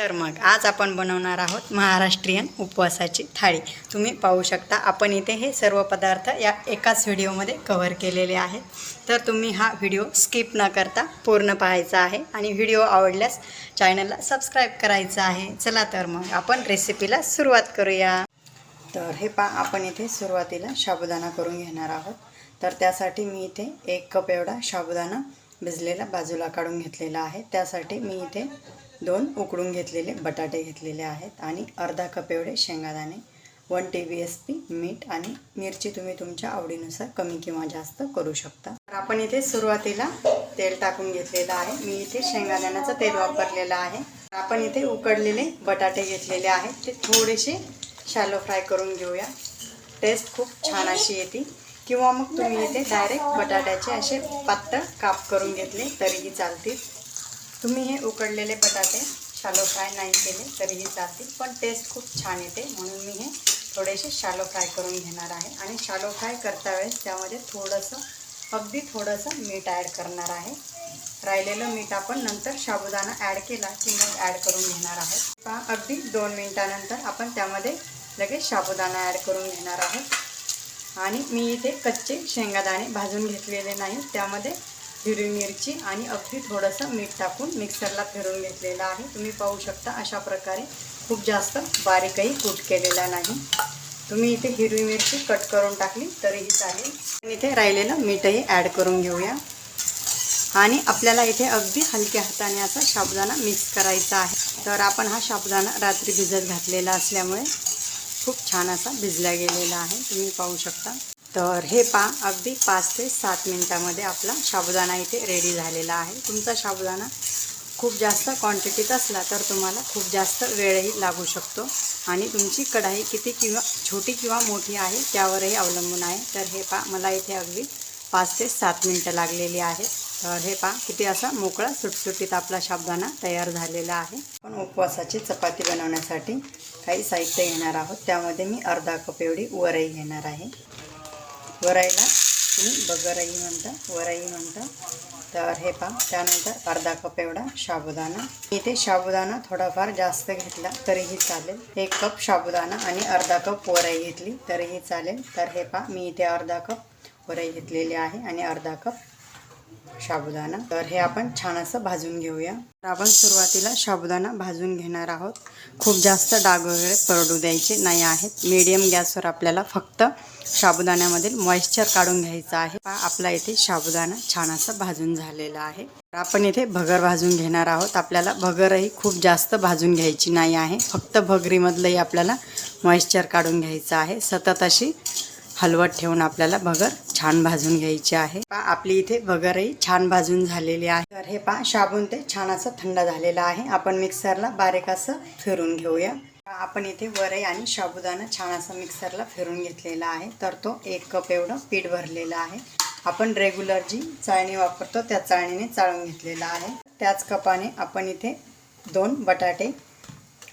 तर मग आज आपण बनवणार आहोत महाराष्ट्रीयन उपवासाची थाळी. तुम्ही पाहू शकता आपण इथे हे सर्व पदार्थ या एकाच व्हिडिओमध्ये कव्हर केलेले आहेत. तर तुम्ही हा व्हिडिओ स्किप न करता पूर्ण पाहायचा आहे आणि व्हिडिओ आवडल्यास चॅनलला सबस्क्राईब करायचं आहे. चला तर मग आपण रेसिपीला सुरुवात करूया. तर हे पा आपण इथे सुरुवातीला साबुदाणा करून घेणार आहोत. तर त्यासाठी मी इथे एक कप एवढा साबुदाणा भिजलेला बाजूला काढून घेतलेला आहे. त्यासाठी मी इथे दोन उकडून घेतलेले बटाटे घेतलेले आहेत आणि अर्धा कप एवढे शेंगादाणे one T B S P मीठ आणि मिरची तुम्ही तुमच्या आवडीनुसार कमी किंवा जास्त करू शकता. तर आपण इथे सुरुवातीला तेल टाकून घेतलेलं आहे. मी इथे शेंगादाण्याचं तेल वापरलेलं आहे. आपण इथे उकडलेले बटाटे घेतलेले आहेत. ते थोडेसे शॅलो फ्राय करून घेऊया. टेस्ट खूप छान अशी येते. किंवा मग तुम्ही इथे डायरेक्ट बटाट्याचे असे पातळ काप करून घेतले तरीही चालतील. तुम्ही हे उकडलेले बटाटे शालो फ्राय नाही केले तरीही चालतील पण टेस्ट खूप छान येते. म्हणून मी हे थोडेसे शालो फ्राय करून घेणार आहे. आणि शालो फ्राय करता वेळेस त्यामध्ये थोडंसं अगदी थोडंसं मीठ ॲड करणार आहे. राहिलेलं मीठ आपण नंतर साबुदाणा ॲड केला की मग ॲड करून घेणार आहोत. पहा अगदी दोन मिनटानंतर आपण त्यामध्ये लगेच साबुदाणा ॲड करून घेणार आहोत. आणि मी इथे कच्चे शेंगादाणे भाजून घेतलेले नाही. त्यामध्ये हिरवी मिरची आणि अगदी थोडंसं मीठ टाकून मिक्सरला फिरून घेतलेलं आहे. तुम्ही पाहू शकता अशा प्रकारे खूप जास्त बारीकही कूट केलेला नाही. तुम्ही इथे हिरवी मिरची कट करून टाकली तरीही चालेल. आणि इथे राहिलेलं मीठही ॲड करून घेऊया. आणि आपल्याला इथे अगदी हलक्या हाताने असा साबुदाणा मिक्स करायचा आहे. तर आपण हा साबुदाणा रात्री भिजत घातलेला असल्यामुळे खूप छान असा भिजला गेलेला आहे. तुम्ही पाहू शकता. तर हे पा अगदी पाच ते सात मिनटामध्ये आपला साबुदाणा इथे रेडी झालेला आहे. तुमचा साबुदाणा खूप जास्त क्वांटिटीत असला तर तुम्हाला खूप जास्त वेळही लागू शकतो. आणि तुमची कढाई किती किंवा छोटी किंवा मोठी आहे त्यावरही अवलंबून आहे. तर हे पा मला इथे अगदी पाच ते सात मिनटं लागलेली आहेत. तर हे पा किती असा मोकळा सुटसुटीत आपला साबुदाणा तयार झालेला आहे. आपण उपवासाची चपाती बनवण्यासाठी काही साहित्य घेणार आहोत. त्यामध्ये मी अर्धा कप एवढी वरही घेणार आहे. वराईला तुम्ही बगरही म्हणता वराई म्हणता. तर हे पहा त्यानंतर अर्धा कप एवढा साबुदाणा. इथे साबुदाणा थोडाफार जास्त घेतला तरीही चालेल. एक कप साबुदाणा आणि अर्धा कप वराई घेतली तरीही चालेल. तर हे पहा मी इथे अर्धा कप वराई घेतलेली आहे आणि अर्धा कप साबुदाणा. तर हे आपण छान असं भाजून घेऊया. तर आपण सुरुवातीला साबुदाणा भाजून घेणार आहोत. खूप जास्त डाग वगैरे परडू द्यायचे नाही आहेत. मीडियम गॅसवर आपल्याला फक्त साबुदाण्यामधील मॉइश्चर काढून घ्यायचं आहे. आपला इथे साबुदाणा छान असं भाजून झालेला आहे. तर आपण इथे भगर भाजून घेणार आहोत. आपल्याला भगरही खूप जास्त भाजून घ्यायची नाही आहे. फक्त भगरीमधलंही आपल्याला मॉइश्चर काढून घ्यायचं आहे. सतत अशी हलवत ठेवून आपल्याला भगर छान भाजून घ्यायची आहे. पा आपली इथे भगरही छान भाजून झालेली आहे. तर हे पहा शाबून ते छान असं थंड झालेलं आहे. आपण मिक्सरला बारीक असं फिरून घेऊया. आपण इथे वरई आणि साबुदाणा छान असं मिक्सरला फिरून घेतलेला आहे. तर तो एक कप एवढं पीठ भरलेलं आहे. आपण रेग्युलर जी चाळणी वापरतो त्या चाळणीने चाळून घेतलेला आहे. त्याच कपाने आपण इथे दोन बटाटे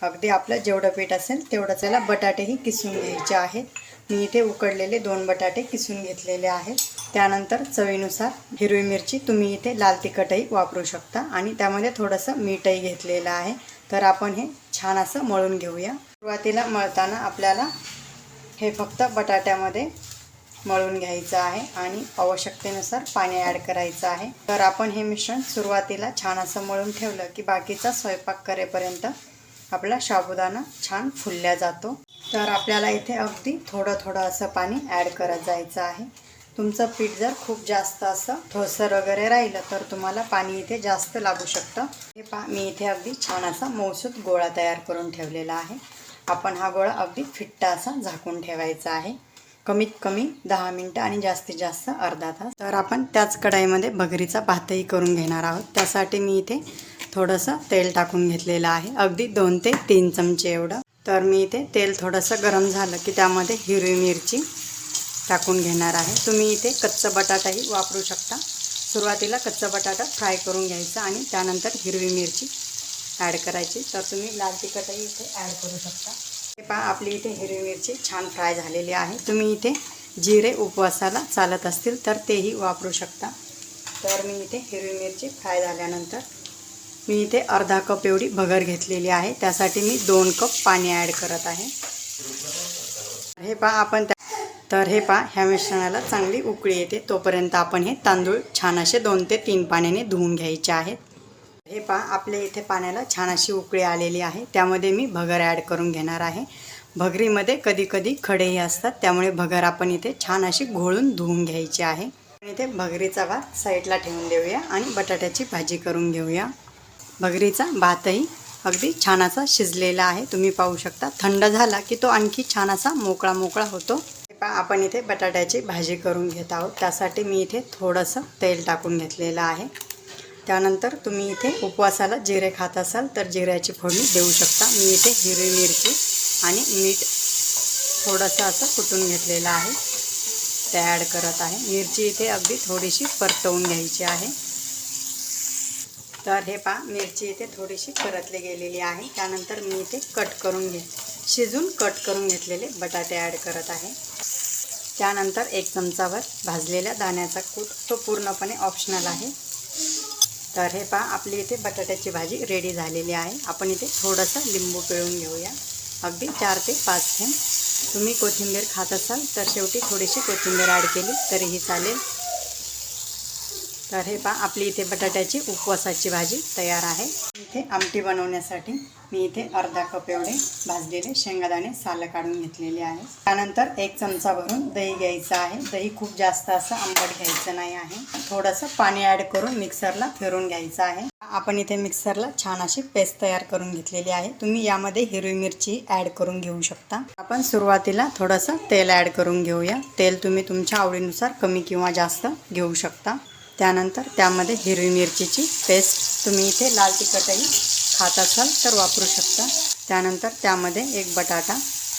अगदी आपलं जेवढं पीठ असेल तेवढं त्याला बटाटेही किसून घ्यायचे आहेत. मी इथे उकडलेले दोन बटाटे किसून घेतलेले आहेत. त्यानंतर चवीनुसार हिरवी मिरची तुम्ही इथे लाल तिखटही वापरू शकता. आणि त्यामध्ये थोडंसं मीठही घेतलेलं आहे. तर आपण हे छान असं मळून घेऊया. सुरुवातीला मळताना आपल्याला हे फक्त बटाट्यामध्ये मळून घ्यायचं आहे आणि आवश्यकतेनुसार पाणी ॲड करायचं आहे. तर आपण हे मिश्रण सुरुवातीला छान असं मळून ठेवलं की बाकीचा स्वयंपाक करेपर्यंत आपला साबुदाणा छान फुलल्या जातो. तर आपल्याला इथे अगदी थोडं थोडं असं पाणी ॲड करत जायचं आहे. तुमचं पीठ जर खूप जास्त असं ठोसर वगैरे राहिलं तर तुम्हाला पाणी इथे जास्त लागू शकतं. हे पा मी इथे अगदी छान असा मौसूद गोळा तयार करून ठेवलेला आहे. आपण हा गोळा अगदी फिट्टा असा झाकून ठेवायचा आहे. कमीत कमी दहा मिनटं आणि जास्तीत जास्त अर्धा तास. तर आपण त्याच कढाईमध्ये भगरीचा भातही करून घेणार आहोत. त्यासाठी मी इथे थोडंसं तेल टाकून घेतलेलं आहे. अगदी दोन ते तीन चमचे एवढं. तर मी इथे तेल थोडंसं गरम झालं की त्यामध्ये हिरवी मिरची टाकून घेणार आहे. तुम्ही इथे कच्चा बटाटाही वापरू शकता. सुरुवातीला कच्चा बटाटा फ्राय करून घ्यायचा आणि त्यानंतर हिरवी मिरची ॲड करायची. तर तुम्ही लाल तिखटही इथे ॲड करू शकता. हे पहा आपली इथे हिरवी मिरची छान फ्राय झालेली आहे. तुम्ही इथे जिरे उपवासाला चालत असतील तर तेही वापरू शकता. तर मी इथे हिरवी मिरची फ्राय झाल्यानंतर मी इथे अर्धा कप एवढी भगर घेतलेली आहे. त्यासाठी मी दोन कप पाणी ॲड करत आहे. हे पहा आपण त्या तर हे पहा ह्या मिश्रणाला चांगली उकळी येते. तोपर्यंत आपण हे तांदूळ छान असे दोन ते तीन पाण्याने धुवून घ्यायचे आहेत. हे पहा आपल्या इथे पाण्याला छान अशी उकळी आलेली आहे. त्यामध्ये मी भगर ॲड करून घेणार आहे. भगरीमध्ये कधी कधी खडेही असतात त्यामुळे भगर आपण इथे छान अशी घोळून धुवून घ्यायची आहे. इथे भगरीचा भात साईडला ठेवून देऊया आणि बटाट्याची भाजी करून घेऊया. भगरीचा भातही. अगदी छान असा शिजलेला आहे. तुम्ही पाहू शकता. थंड झाला की तो आणखी छान असा मोकळा मोकळा होतो. आपण इथे बटाट्याची भाजी करून घेत आहोत. त्यासाठी मी इथे थोडंसं तेल टाकून घेतलेलं आहे. त्यानंतर तुम्ही इथे उपवासाला जिरे खात असाल तर जिऱ्याची फोडणी देऊ शकता. मी इथे हिरवी मिरची आणि मीठ थोडंसं असं कुटून घेतलेलं आहे. ते ॲड करत आहे. मिरची इथे अगदी थोडीशी परतवून घ्यायची आहे. तर हे पहा मिरची इथे थोडीशी परतली गेलेली आहे. त्यानंतर मी इथे कट करून घे शिजून कट करून घेतलेले बटाटे ॲड करत आहे. त्यानंतर एक चमचावर भाजलेल्या दाण्याचा कूट तो पूर्णपणे ऑप्शनल आहे. तर हे पहा आपली इथे बटाट्याची भाजी रेडी झालेली आहे. आपण इथे थोडंसं लिंबू पिळून घेऊया. अगदी चार ते पाच थेंब. तुम्ही कोथिंबीर खात असाल तर शेवटी थोडीशी कोथिंबीर ॲड केली तरीही चालेल. तर हे पहा आपली इथे बटाट्याची उपवासाची भाजी तयार आहे. इथे आमटी बनवण्यासाठी मी इथे अर्धा कप एवढे भाजलेले शेंगादाणे सालं काढून घेतलेले आहे. त्यानंतर एक चमचा भरून दही घ्यायचं आहे. दही खूप जास्त असं आंबट घ्यायचं नाही आहे. थोडंसं पाणी ॲड करून मिक्सरला फिरून घ्यायचं आहे. आपण इथे मिक्सरला छान अशी पेस्ट तयार करून घेतलेली आहे. तुम्ही यामध्ये हिरवी मिरची ॲड करून घेऊ शकता. आपण सुरुवातीला थोडंसं तेल ॲड करून घेऊया. तेल तुम्ही तुमच्या आवडीनुसार कमी किंवा जास्त घेऊ शकता. त्यानंतर त्यामध्ये हिरवी मिरचीची पेस्ट तुम्ही इथे लाल तिखटही खात असाल तर वापरू शकता. त्यानंतर त्यामध्ये एक बटाटा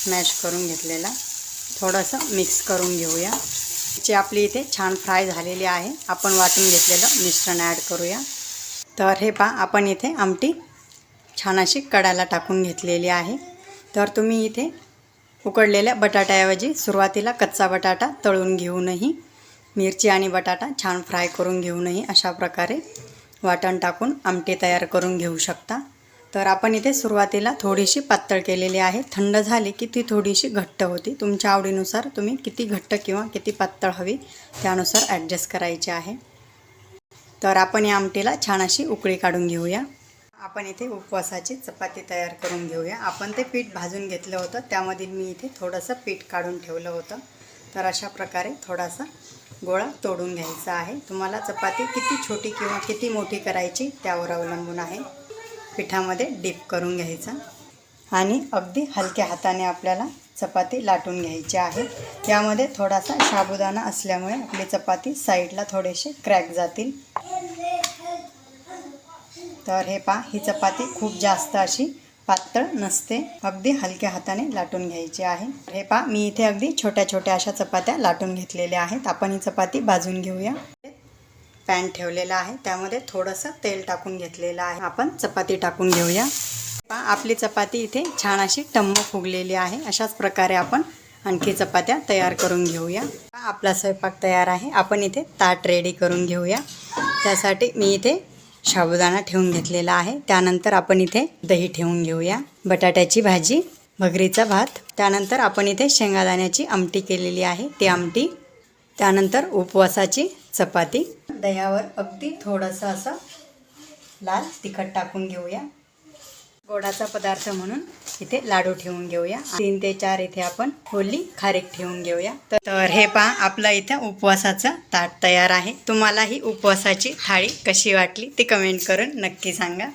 मॅश करून घेतलेला. थोडंसं मिक्स करून घेऊया. जी आपली इथे छान फ्राय झालेली आहे आपण वाटून घेतलेलं मिश्रण ॲड करूया. तर हे पहा आपण इथे आमटी छान अशी कडाला टाकून घेतलेली आहे. तर तुम्ही इथे उकडलेल्या बटाट्याऐवजी सुरुवातीला कच्चा बटाटा तळून घेऊनही मिरची आणि बटाटा छान फ्राय करून घेऊनही अशा प्रकारे. वाटण टाकून आमटी तयार करून घेऊ शकता. तर आपण इथे सुरुवातीला थोडीशी पातळ केलेली आहे. थंड झाली की ती थोडीशी घट्ट होती. तुमच्या आवडीनुसार तुम्ही किती घट्ट किंवा किती पातळ हवी त्यानुसार ॲडजस्ट करायची आहे. तर आपण या आमटीला छान अशी उकळी काढून घेऊया. आपण इथे उपवासाची चपाती तयार करून घेऊया. आपण ते पीठ भाजून घेतलं होतं. त्यामधील मी इथे थोडंसं पीठ काढून ठेवलं होतं. तर अशा प्रकारे थोडासा गोळा तोडून घ्यायचा आहे. तुम्हाला चपाती किती छोटी किंवा किती मोठी करायची त्यावर अवलंबून आहे. पिठामध्ये डीप करून घ्यायचा. आणि अगदी हलक्या हाताने आपल्याला चपाती लाटून घ्यायची आहे. यामध्ये थोडासा साबुदाणा असल्यामुळे आपली चपाती साईडला थोडेसे क्रॅक जातील. तर हे पा ही चपाती खूप जास्त अशी पातळ नसते. अगदी हलक्या हाताने लाटून घ्यायची आहे. हे पा मी इथे अगदी छोट्या छोट्या अशा चपात्या लाटून घेतलेल्या आहेत. आपण ही चपाती भाजून घेऊया. पॅन ठेवलेला आहे. त्यामध्ये थोडंसं तेल टाकून घेतलेलं आहे. आपण चपाती टाकून घेऊया. पहा आपली चपाती इथे छान अशी टम्म फुगलेली आहे. अशाच प्रकारे आपण आणखी चपात्या तयार करून घेऊया. पहा, आपला स्वयंपाक तयार आहे. आपण इथे ताट रेडी करून घेऊया. त्यासाठी मी इथे साबुदाणा ठेवून घेतलेला आहे. त्यानंतर आपण इथे दही ठेवून घेऊया. बटाट्याची भाजी भगरीचा भात त्यानंतर आपण इथे शेंगादाण्याची आमटी केलेली आहे. ती आमटी त्यानंतर उपवासाची चपाती. दह्यावर अगदी थोडंसं असं लाल तिखट टाकून घेऊया. गोडाचा पदार्थ म्हणून इथे लाडू ठेवून घेऊया. तीन ते चार इथे आपण होली खारीक ठेवून घेऊया. तर- हे पहा आपलं इथं उपवासाचं ताट तयार आहे. तुम्हाला ही उपवासाची थाळी कशी वाटली ती कमेंट करून नक्की सांगा.